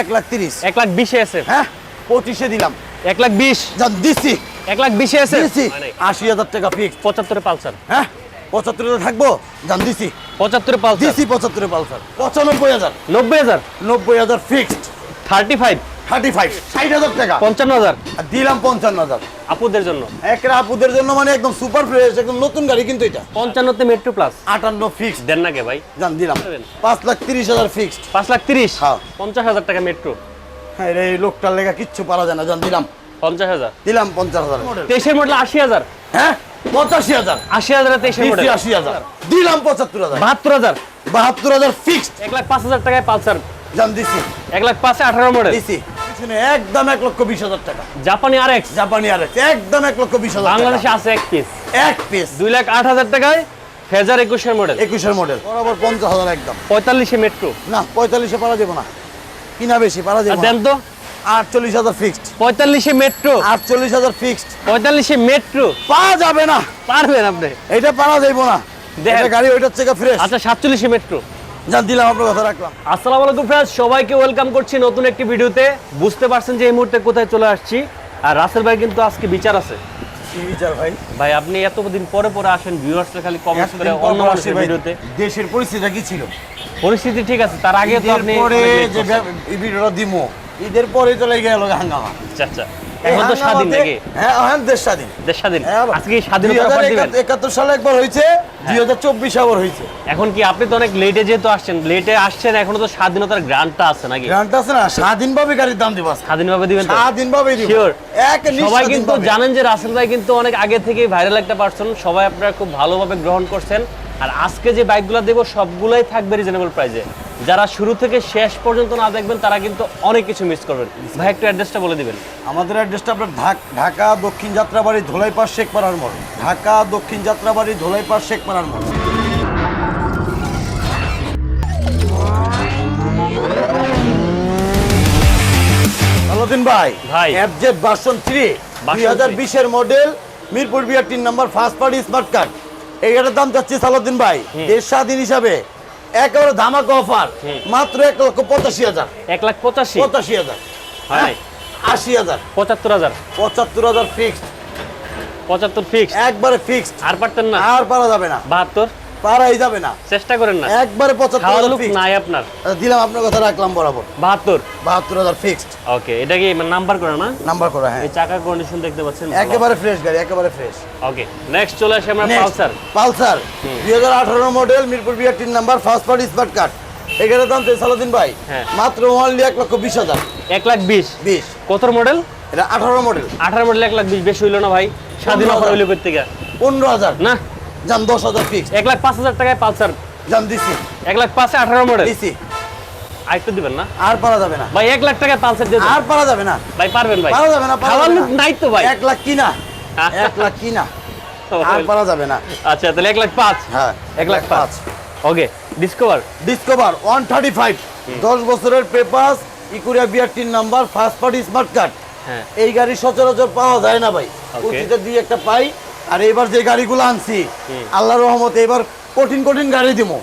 এক লাখ তিরিশ। এক লাখ বিশে আছে। হ্যাঁ পঁচিশে দিলাম। এক লাখ বিশ। দিচ্ছি এক লাখ বিশে আছে? দিচ্ছি আশি হাজার টাকা ফিক্স পঁচাত্তরে পালসার। হ্যাঁ পঁচাত্তরে থাকব? যান দিছি। পঁচাত্তরে পালসার। দিছি পঁচাত্তরে পালসার। পঁচানব্বই হাজার। নব্বই হাজার? নব্বই হাজার fixed thirty five. Thirty five ষাট হাজার টাকা। পঞ্চান্ন হাজার। দিলাম পঞ্চান্ন হাজার। আপুদের জন্য? একটা আপুদের জন্য মানে একদম সুপার ফ্রেশ একদম নতুন গাড়ি কিন্তু এটা। পঞ্চান্নতে মেট্রো প্লাস আটান্ন ফিক্সড দেন না কে ভাই? জান দিলাম। পাঁচ লাখ তিরিশ হাজার ফিক্সড পাঁচ লাখ তিরিশ? হ্যাঁ। পঞ্চাশ হাজার টাকা মেট্রো হ্যাঁ এই লোকটার লেখা কিচ্ছু পারা যায় না। জান দিলাম। পঞ্চাশ হাজার। দিলাম পঞ্চাশ হাজার। তেইশের মডেল আশি হাজার। হ্যাঁ? পঁচাশি হাজার। আশি হাজার তেইশের মডেল আশি হাজার। দিলাম পঁচাত্তর হাজার। বাহাত্তর হাজার। বাহাত্তর হাজার ফিক্সড এক লাখ পাঁচ হাজার টাকায় পালসার। জান দিছি। এক লাখ পাঁচে আঠারো মডেল দিছি। পিছনে একদম এক লক্ষ বিশ হাজার টাকা। জাপানি আর এক্স জাপানি আর একদম এক লক্ষ বিশ হাজার বাংলাদেশে আছে এক পিস এক পিস দুই লাখ আট হাজার টাকায় ফেজার একুশের মডেল একুশের মডেল বরাবর পঞ্চাশ হাজার একদম। পঁয়তাল্লিশে মেট্রো না পঁয়তাল্লিশে পারা যাব না। কিনা বেশি পারা যাব দেন তো। আটচল্লিশ হাজার ফিক্সড পঁয়তাল্লিশে মেট্রো আটচল্লিশ হাজার ফিক্সড পঁয়তাল্লিশে মেট্রো পাওয়া যাবে না। পারবেন আপনি। এটা পারা যাইবো না। গাড়ি ওইটার থেকে ফ্রেশ আচ্ছা সাতচল্লিশে মেট্রো জান দিলাম আপনার কথা রাখলাম। আসসালামু আলাইকুম ফ্রেন্ডস সবাইকে ওয়েলকাম করছি নতুন একটি ভিডিওতে। বুঝতে পারছেন যে এই মুহূর্তে কোথায় চলে আসছি। আর রাসেল ভাই কিন্তু আজকে বিচার আছে। বিচার ভাই? ভাই আপনি এতদিন পরে পরে আসেন ভিউয়ার্সরা খালি কমেন্টস করে অন্য মানুষের ভিডিওতে। দেশের পরিস্থিতিটা কি ছিল? পরিস্থিতি ঠিক আছে তার আগে তো আপনি পরে যে করছেন। ব্যব- এই ভিডিওটা দিমো। ঈদের পরে চলে গেল হাঙ্গামা। আচ্ছা আচ্ছা। এখন তো স্বাধীন হাঙ্গামাতে- নাকি? হ্যাঁ দেশ স্বাধীন। দেশ স্বাধীন। আজকে স্বাধীনতা অফার দিবেন। 2071 সালে একবার হয়েছে দুই হাজার চব্বিশ আবার হয়েছে। এখন কি আপনি তো অনেক লেটে যেহেতু আসছেন লেটে আসছেন এখনও তো স্বাধীনতার গ্রান্টটা আছে নাকি? গ্রান্ট আছে না স্বাধীনভাবে গাড়ির দাম দিব স্বাধীনভাবে দিবেন তো? স্বাধীনভাবে দিব। শিওর এক সবাই কিন্তু জানেন যে রাসেল ভাই কিন্তু অনেক আগে থেকেই ভাইরাল একটা পার্সন সবাই আপনারা খুব ভালোভাবে গ্রহণ করছেন। আর আজকে যে বাইকগুলো দেবো সবগুলাই থাকবে রিজনেবল প্রাইসে যারা শুরু থেকে শেষ পর্যন্ত না দেখবেন তারা কিন্তু অনেক কিছু মিস করবেন। ভাই একটু অ্যাড্রেসটা বলে দিবেন। আমাদের অ্যাড্রেসটা আপনার ঢাক- ঢাকা দক্ষিণ যাত্রাবাড়ি ধোলাইপাড় শেখপাড়ার মোড়। ঢাকা দক্ষিণ যাত্রাবাড়ি ধোলাইপাড় শেখপাড়ার মোড়। আলাউদ্দিন ভাই ভাই। এফজেড ভার্সন থ্রি দুই হাজার বিশের মডেল মিরপুর বিআর তিন নম্বর ফার্স্ট পার্টি স্মার্ট কার্ড এই গাড়ির দাম চাচ্ছি সালাউদ্দিন ভাই দেশ স্বাধীন হিসাবে একেবারে ধামাক অফার মাত্র এক লক্ষ পঁচাশি হাজার। এক লাখ পঁচাশি? পঁচাশি হাজার। হয় আশি হাজার। পঁচাত্তর হাজার? পঁচাত্তর হাজার ফিক্সড পঁচাত্তর ফিক্সড একবারে ফিক্সড আর পারতেন না? আর পারা যাবে না। বাহাত্তর? পারাই যাবে না। চেষ্টা করেন না। একবারে পঁচাত্তর খাওয়ার হাজার লোক fixed। নাই আপনার। আচ্ছা, দিলাম আপনার কথা রাখলাম বরাবর। বাহাত্তর। বাহাত্তর হাজার ফিক্সড ওকে এটা কি নাম্বার করে না? নাম্বার করা হ্যাঁ। এই চাকার কন্ডিশন দেখতে পাচ্ছেন? একেবারে ফ্রেশ গাড়ি একেবারে ফ্রেশ ওকে নেক্সট চলে আসে আমরা পালসার। পালসার। দুই হাজার আঠারো মডেল মিরপুর বিআর তিন number first party smart card এখানে দাম সালাদিন ভাই। হ্যাঁ। মাত্র অনলি এক লক্ষ বিশ হাজার। এক লাখ বিশ। বিশ। কত মডেল এটা আঠারো মডেল আঠারো মডেল এক লাখ বিশ। বেশি হইল না ভাই। স্বাধীন অফার। হইল করতে গিয়ে পনেরো হাজার। না? যান দশ হাজার ফিক্সড এক লাখ পাঁচ হাজার টাকায় পালসার। যান দিছি। এক লাখ পাঁচে আঠারো মডেল দিছি। দিবেন না? আর পারা যাবে না। ভাই এক লাখ টাকায় পালসার দিয়ে আর পারা যাবে না। ভাই পারবেন ভাই। পারা যাবে না পারা খাওয়ার লোক নাই তো ভাই। এক লাখ কিনা। এক লাখ কিনা। আর পারা যাবে না। আচ্ছা তাহলে এক লাখ পাঁচ। হ্যাঁ এক লাখ পাঁচ। Okay discover discover one thirty five দশ বছরের পেপার ইকুরিয়া বিআর তিন number first party smart card হ্যাঁ। এই গাড়ি সচরাচর পাওয়া যায় না ভাই। উচিত দিয়ে একটা পাই আর এবার যে গাড়িগুলো আনছি আল্লাহ রহমতে এবার কঠিন কঠিন গাড়ি দিমু।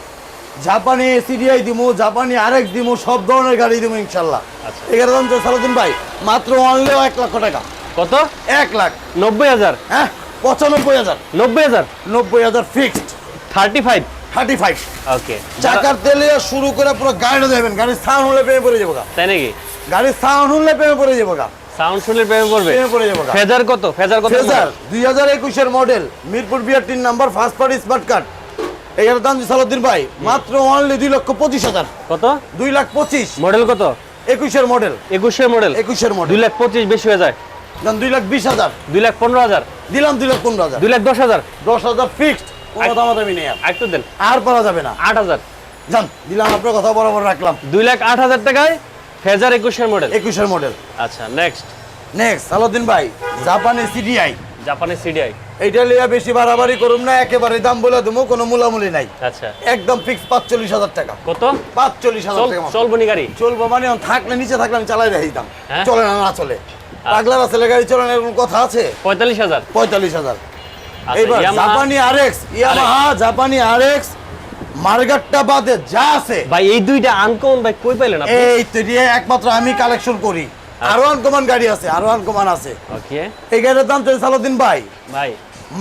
জাপানি সিডিআই দিমু জাপানি আরেক দিমু সব ধরনের গাড়ি দিমু ইনশাল্লাহ। আচ্ছা। এগারো দাম তো সালাদিন ভাই মাত্র অনলিও এক লক্ষ টাকা। কত? এক লাখ। নব্বই হাজার? হ্যাঁ পঁচানব্বই হাজার। নব্বই হাজার? নব্বই হাজার fixed thirty five thirty five okay চাকার তেলে শুরু করে পুরো গাড়িটা দেবেন গাড়ির স্থান হলে প্রেমে পড়ে যাব তাই নাকি? গাড়ির স্থান হলে প্রেমে পড়ে যাব গা। সাউন্ড শুনলে প্রেমে পড়বে। ফেজার কত? ফেজার কত ফেজার দুই হাজার একুশের মডেল মিরপুর বিআর তিন number first party smart card এগারো দাম সালাউদ্দিন ভাই মাত্র অনলি দুই লক্ষ পঁচিশ হাজার। কত? দুই লাখ পঁচিশ। মডেল কত? একুশের মডেল। একুশের মডেল? একুশের মডেল। দুই লাখ পঁচিশ বেশি হয়ে যায়। দাম দুই লাখ বিশ হাজার। দুই লাখ পনেরো হাজার। দিলাম দুই লাখ পনেরো হাজার। দুই লাখ দশ হাজার। দশ হাজার ফিক্সড কোনো দামাদামি নেই আর। আরেকটু দেন। আর পারা যাবে না। আট হাজার। জান দিলাম আপনার কথা বরাবর রাখলাম। দুই লাখ আট হাজার টাকায় ফেজার একুশের মডেল একুশের মডেল আচ্ছা নেক্সট নেক্সট সালাউদ্দিন ভাই জাপানি সিডিআই জাপানের সিডিআই এইটা লিয়া বেশি বাড়াবাড়ি করুম না একেবারে দাম বলে দেবো কোনো মূলামূলি নাই। আচ্ছা। একদম ফিক্স পাঁচচল্লিশ হাজার টাকা। কত? পাঁচচল্লিশ হাজার টাকা মাত্র। চলবনি গাড়ি? চলবো মানে থাকলে নিচে থাকলে আমি চালাই রাখি দাম। হ্যাঁ? চলে না না চলে। পাগলার আছে গাড়ি চলে না এরকম কথা আছে? পঁয়তাল্লিশ হাজার। পঁয়তাল্লিশ হাজার। আচ্ছা, এইবার জাপানি আর এক্স ইয়ামাহা জাপানি আর এক্স মার্গারটা বাদে যা আছে। ভাই এই দুইটা আনকমন ভাই কই পাইলেন আপনি? এই তো একমাত্র আমি কালেকশন করি। আরও আনকমান গাড়ি আছে আরও আনকমান আছে। ওকে এই গাড়ির দাম সালাউদ্দিন ভাই। ভাই।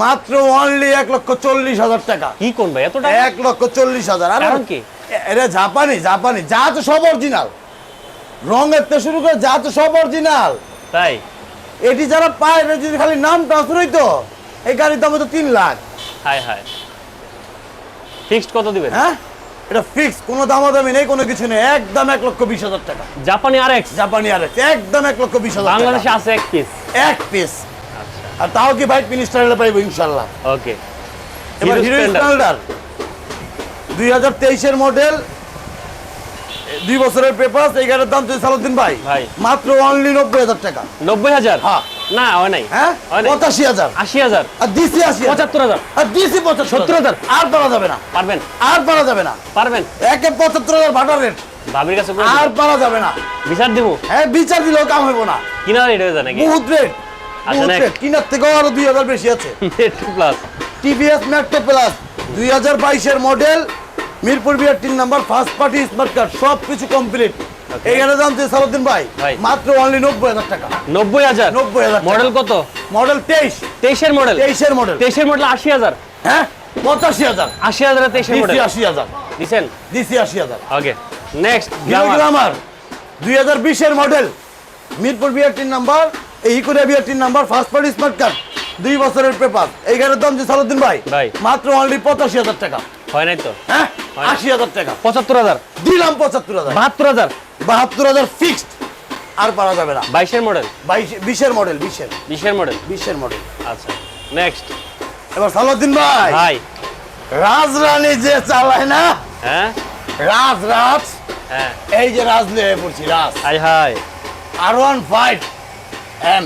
মাত্র অনলি এক লক্ষ চল্লিশ হাজার টাকা। কি কোন ভাই এত টাকা? এক লক্ষ চল্লিশ হাজার। আর কি? এটা জাপানি জাপানি যা তো সব অরিজিনাল রঙের শুরু করে যা তো সব অরিজিনাল তাই? এটি যারা পায় এটা যদি খালি নাম ট্রান্সফার হইতো এই গাড়ির দাম হতো তিন লাখ। হাই হাই ফিক্সড কত দিবেন? হ্যাঁ? এটা ফিক্স কোনো দামাদামি নেই কোনো কিছু নেই। একদম এক লক্ষ বিশ হাজার টাকা। জাপানি আরএক্স জাপানি আর একদম এক লক্ষ বিশ হাজার বাংলাদেশে আছে এক পিস এক পিস আর তাও কি ভাই মিনিস্টার হলে পাইবো ইনশাল্লাহ ওকে এবার হিরো স্প্লেন্ডার দুই হাজার তেইশের মডেল দুই বছরের পেপার এই গাড়ির দাম তুই সালুদ্দিন ভাই ভাই। মাত্র অনলি নব্বই হাজার টাকা। নব্বই হাজার? হ্যাঁ। না হয় নাই। হ্যাঁ? পঁচাশি হাজার। আশি হাজার। আর আশি পঁচাত্তর হাজার। আর পঁচাত্তর সত্তর হাজার। আর পারা যাবে না। পারবেন। আর পারা যাবে না। পারবেন। একে পঁচাত্তর হাজার ভাটার রেট ভাবির কাছে আর পারা যাবে না। বিচার দিব। হ্যাঁ বিচার দিলেও কাম হইব না। কিনা রেট হয়ে যায় নাকি? বহুত রেট কিনার থেকেও আরও দুই হাজার বেশি আছে। প্লাস টিভিএস ম্যাক্টো প্লাস দুই হাজার বাইশের মডেল মিরপুর বিয়ার তিন number first party smart card সব কিছু কমপ্লিট Okay. এইখানে দাম সালুদ্দিন ভাই। মাত্র অনলি নব্বই হাজার টাকা। নব্বই হাজার? নব্বই হাজার মডেল কত? মডেল তেইশ। তেইশের মডেল তেইশের মডেল তেইশের মডেল আশি হাজার। হ্যাঁ? পঁচাশি হাজার। আশি হাজার তেইশের মডেল আশি হাজার। দিছেন? ডিসি আশি হাজার। ওকে নেক্সট হিরো গ্রামার দুই হাজার বিশের মডেল মিরপুর তিন নাম্বার এই ইকুরিয়া তিন number first party smart card দুই বছরের পেপার এই গাড়ির দাম যে সালুদ্দিন ভাই ভাই। মাত্র অনলি পঁচাশি হাজার টাকা। হয় নাই তো? হ্যাঁ? আশি হাজার টাকা। পঁচাত্তর হাজার। দিলাম পঁচাত্তর হাজার। বাহাত্তর হাজার। বাহাত্তর হাজার ফিক্সড আর পারা যাবে না। বাইশের মডেল বাইশ বিশের মডেল বিশের। বিশের মডেল বিশের মডেল আচ্ছা নেক্সট এবার সালাউদ্দিন ভাই। ভাই। রাজরানী যে চালায় না? হ্যাঁ? রাজ রাজ হ্যাঁ। এই যে রাজ লিয়ে পড়ছি রাজ। High high R one five M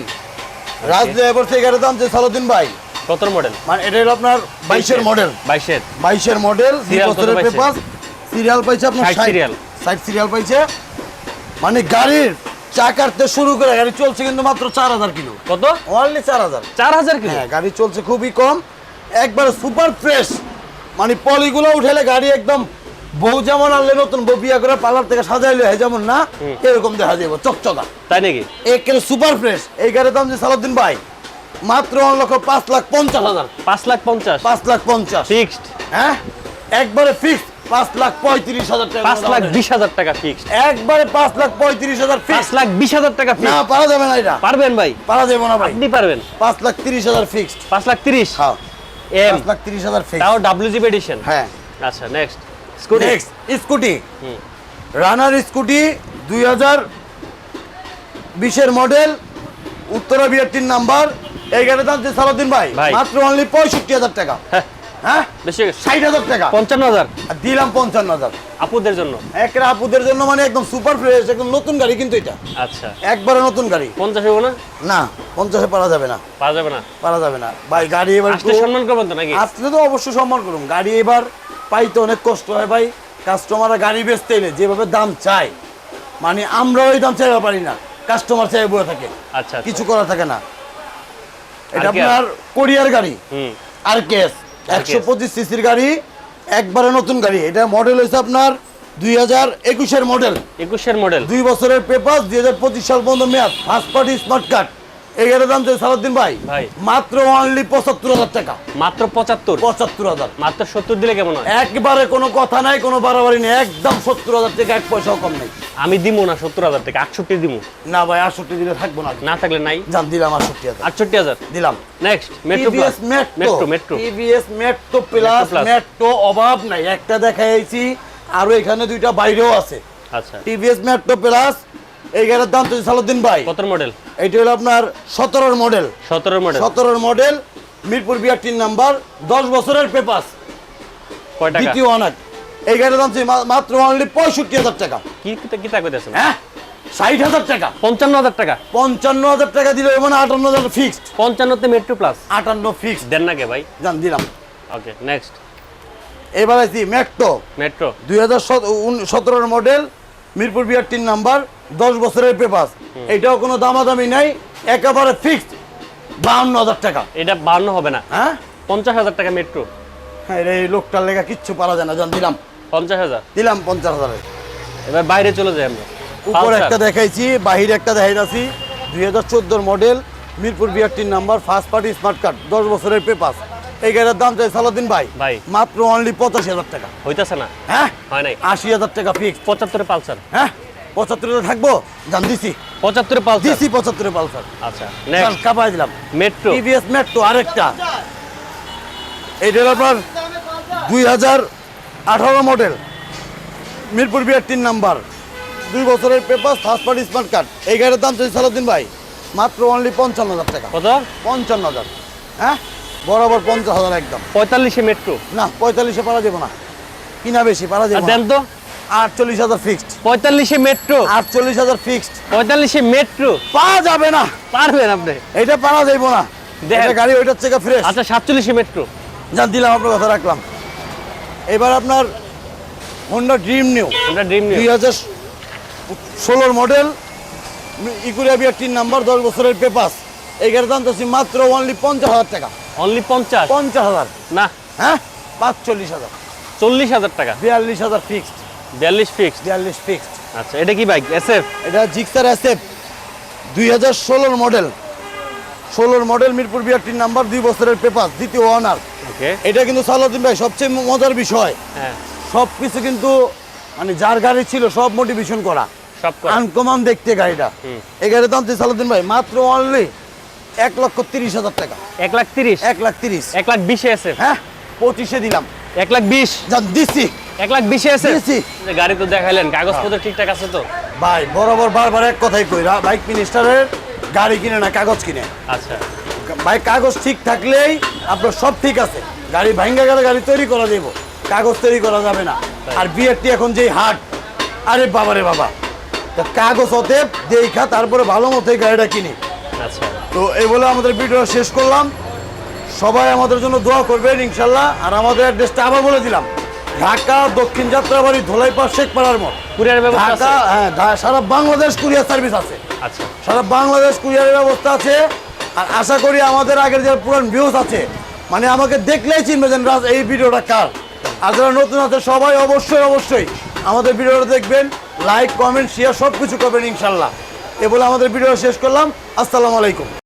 রাজ লিয়ে পড়ছে এগারো দাম যে সালাউদ্দিন ভাই। সতেরো মডেল মানে এটা হলো আপনার বাইশের মডেল বাইশের। বাইশের মডেল দুই কত বছরের পেপার সিরিয়াল পাইছে আপনার serial। সাইড সিরিয়াল পাইছে। মানে গাড়ির চাকারতে শুরু করে গাড়ি চলছে কিন্তু মাত্র চার হাজার কিলো। কত? অনলি চার হাজার। চার হাজার কিলো? হ্যাঁ গাড়ি চলছে খুবই কম। একবার সুপার ফ্রেশ মানে পলিগুলো উঠেলে গাড়ি একদম বউ যেমন আনলে নতুন বউ বিয়া করে পার্লার থেকে সাজাইলে হয় যেমন না এরকম দেখা যাবে চকচকা। তাই নাকি? একের সুপার ফ্রেশ এই গাড়ির দাম যে সালাউদ্দিন ভাই মাত্র লক্ষ পাঁচ লাখ পঞ্চাশ হাজার পাঁচ লাখ পঞ্চাশ পাঁচ লাখ পঞ্চাশ ফিক্সড হ্যাঁ একবারে ফিক্স পাঁচ লাখ পঁয়ত্রিশ হাজার টাকা পাঁচ লাখ বিশ হাজার টাকা ফিক্সড একবারে পাঁচ লাখ পঁয়ত্রিশ হাজার পাঁচ লাখ বিশ হাজার টাকা না পারা যাবে না এটা পারবেন ভাই পারা যাবে না ভাই আপনি পারবেন পাঁচ লাখ তিরিশ হাজার ফিক্সড পাঁচ লাখ তিরিশ হ্যাঁ এম পাঁচ লাখ তিরিশ হাজার ফিক্সড তাও ডাব্লিউজিবি এডিশন হ্যাঁ আচ্ছা নেক্সট স্কুটি নেক্সট স্কুটি হুম। রানার স্কুটি দুই হাজার বিশের মডেল উত্তরা বিয়ারটির নাম্বার এই গাড়ির দাম সালাউদ্দিন ভাই। মাত্র অনলি পঁয়ষট্টি হাজার টাকা। হ্যাঁ। হ্যাঁ? বেশি হয়ে গেছে। ষাট হাজার টাকা। পঞ্চান্ন হাজার। দিলাম পঞ্চান্ন হাজার। আপুদের জন্য? একটা আপুদের জন্য মানে একদম সুপার ফ্রেশ একদম নতুন গাড়ি কিন্তু এটা। আচ্ছা। একবারে নতুন গাড়ি। পঞ্চাশ না? না পঞ্চাশে পারা যাবে না। পাওয়া যাবে না? পারা যাবে না। ভাই গাড়ি এবার সম্মান করবেন তো নাকি? আসলে তো অবশ্যই সম্মান করুন। গাড়ি এবার পাইতে অনেক কষ্ট হয় ভাই। কাস্টমাররা গাড়ি বেচতে এলে যেভাবে দাম চায় মানে আমরা ওই দাম চাইতে পারি না। কাস্টমার চাই বয়ে থাকে। আচ্ছা আচ্ছা। কিছু করা থাকে না। এটা আপনার কোরিয়ার গাড়ি। আর কেস একশো পঁচিশ সিসির গাড়ি একবারে নতুন গাড়ি। এটা মডেল হয়েছে আপনার দুই হাজার একুশের মডেল একুশের মডেল দুই বছরের পেপার দুই হাজার পঁচিশ সাল পর্যন্ত মেয়াদ। ফার্স্ট পার্টি স্মার্ট কার্ড এগারো দাম সালাউদ্দিন ভাই। ভাই। মাত্র অনলি পঁচাত্তর হাজার টাকা। মাত্র পঁচাত্তর? পঁচাত্তর হাজার। মাত্র সত্তর দিলে কেমন হয়? একবারে কোনো কথা নাই কোনো বাড়াবাড়ি নেই। একদম সত্তর হাজার টাকা এক পয়সাও কম নেই। আমি দিমু না সত্তর হাজার আটষট্টি দিমু। না ভাই আটষট্টি দিলে থাকব না। না থাকলে নাই? জান দিলাম আটষট্টি হাজার। আটষট্টি হাজার? দিলাম। Next metro plus metro metro TVS metro plus metro অভাব নাই। একটা দেখাইছি আরও এখানে দুইটা বাইরেও আছে। আচ্ছা। টিভিএস মেট্রো প্লাস এই গাড়ির দাম তো সালুদ্দিন ভাই। কত মডেল এইটা হলো আপনার সতেরোর মডেল সতেরো মডেল সতেরোর মডেল মিরপুর বিয়ার তিন নাম্বার দশ বছরের পেপাস দ্বিতীয় অনার এই গাড়ির দাম মাত্র অনলি পঁয়ষট্টি হাজার টাকা। কি কি টাকা হ্যাঁ? ষাট হাজার টাকা। পঞ্চান্ন হাজার টাকা? পঞ্চান্ন হাজার টাকা দিলে মানে আটান্ন হাজার ফিক্সড পঞ্চান্নতে মেট্রো প্লাস আটান্ন ফিক্সড দেন না কে ভাই? জান দিলাম। ওকে নেক্সট এবার আছি মেট্রো মেট্রো দুই হাজার সতেরোর মডেল মিরপুর বিয়ার তিন নাম্বার দশ বছরের পেপাস এটাও কোনো দামাদামি নাই একেবারে ফিক্সড বাহান্ন হাজার টাকা। এটা বান্ন হবে না। হ্যাঁ? পঞ্চাশ হাজার টাকা মেট্রো হ্যাঁ এই লোকটার লেখা কিচ্ছু পারা যায় না জান দিলাম। পঞ্চাশ হাজার? দিলাম পঞ্চাশ হাজারে। এবার বাইরে চলে যাই আমরা। উপর একটা দেখাইছি বাহিরে একটা দেখাইছি দুই হাজার চোদ্দোর model Mirpur বিআরটির number first party smart card দশ বছরের পেপাস এই গাড়ির দাম চাই সালাদিন ভাই। ভাই। মাত্র অনলি পঁচাশি হাজার টাকা। হইতাছে না? হ্যাঁ? হয় নাই? আশি হাজার টাকা ফিক্স পঁচাত্তরে পালসার? হ্যাঁ? পঁচাত্তরে থাকব? জান দিছি। পঁচাত্তরে পালসার? দিছি পঁচাত্তরে পালসার। আচ্ছা নেক্সট কাপাই দিলাম। মেট্রো টিভিএস মেট্রো আরেকটা। এইটার আপনার দুই হাজার আঠারো মডেল মিরপুর বিয়ার তিন নাম্বার। দুই বছরের paper first party smart card এই গাড়ির দাম চলছে সালাদিন ভাই। মাত্র অনলি পঞ্চান্ন হাজার টাকা। কত? পঞ্চান্ন হাজার। হ্যাঁ? বরাবর পঞ্চাশ হাজার একদম। পঁয়তাল্লিশে মেট্রো? না পঁয়তাল্লিশে পারা যাব না। কিনা বেশি পারা যাবে দেন তো। আটচল্লিশ হাজার ফিক্সড পঁয়তাল্লিশে মেট্রো? আটচল্লিশ হাজার ফিক্সড পঁয়তাল্লিশে মেট্রো? পাওয়া যাবে না। পারবেন আপনি? এটা পারা যাইব না। দেখেন। গাড়ি ওইটার থেকে ফ্রেশ আচ্ছা সাতচল্লিশে মেট্রো। জান দিলাম আপনার কথা রাখলাম। এবার আপনার হোন্ডা ড্রিম নিউ আমরা ড্রিম নিউ দুই হাজার ষোলোর মডেল ইকুরিয়া বিয়ার তিন নাম্বার দশ বছরের পেপাস এই গাড়ির দাম চাচ্ছি মাত্র অনলি পঞ্চাশ হাজার টাকা। অনলি পঞ্চাশ? পঞ্চাশ হাজার। না। হ্যাঁ? পাঁচচল্লিশ হাজার। চল্লিশ হাজার টাকা? বিয়াল্লিশ হাজার ফিক্সড বিয়াল্লিশ ফিক্সড বিয়াল্লিশ ফিক্সড আচ্ছা এটা কি বাইক এস এফ এটা জিক্সার অ্যাসেপ দুই হাজার ষোলোর মডেল ষোলোর মডেল মিরপুর তিন নাম্বার দুই বছরের পেপাস দ্বিতীয় ওকে এটা কিন্তু সালাউদ্দিন ভাই সবচেয়ে মজার বিষয়। হ্যাঁ। সব কিছু কিন্তু মানে যার গাড়ি ছিল সব মোটিভেশন করা। সব। আনকমন দেখতে গাড়িটা। এই গাড়ির দাম সালাউদ্দিন ভাই মাত্র অনলি এক লক্ষ তিরিশ হাজার টাকা। এক লাখ তিরিশ? এক লাখ তিরিশ। এক লাখ বিশে এফ হ্যাঁ পঁচিশে দিলাম। এক লাখ বিশ? দিচ্ছি এক লাখ বিশে এফ দিছি। গাড়ি তো দেখাইলেন কাগজপত্র ঠিকঠাক আছে তো? ভাই বরাবর বারবার এক কথাই কই বাইক মিনিস্টারের গাড়ি কিনে না কাগজ কিনে? আচ্ছা। ভাই কাগজ ঠিক থাকলেই আপনার সব ঠিক আছে। গাড়ি ভাঙ্গা গেলে গাড়ি তৈরি করা যাব কাগজ তৈরি করা যাবে না। আর বিয়েরটি এখন যেই হাট আরে বাবা রে বাবা। তা কাগজ অতএব দেখা তারপরে ভালো মতো গাড়িটা কিনি। আচ্ছা। তো এই বলে আমাদের ভিডিও শেষ করলাম। সবাই আমাদের জন্য দোয়া করবেন ইনশাল্লাহ। আর আমাদের অ্যাড্রেসটা আবার বলে দিলাম। ঢাকা দক্ষিণ যাত্রাবাড়ি ধোলাইপাড় শেখপাড়ার মোড়। কুরিয়ার ব্যবস্থা ঢাকা হ্যাঁ সারা বাংলাদেশ কুরিয়ার সার্ভিস আছে। আচ্ছা। সারা বাংলাদেশ কুরিয়ারের ব্যবস্থা আছে। আর আশা করি আমাদের আগের যে পুরান ভিউজ আছে মানে আমাকে দেখলেই চিনবে যে রাজ এই ভিডিওটা কার। আর যারা নতুন আছে সবাই অবশ্যই অবশ্যই আমাদের ভিডিওটা দেখবেন। লাইক কমেন্ট শেয়ার সব কিছু করবেন ইনশাল্লাহ। এ বলে আমাদের ভিডিও শেষ করলাম। আসসালামু আলাইকুম।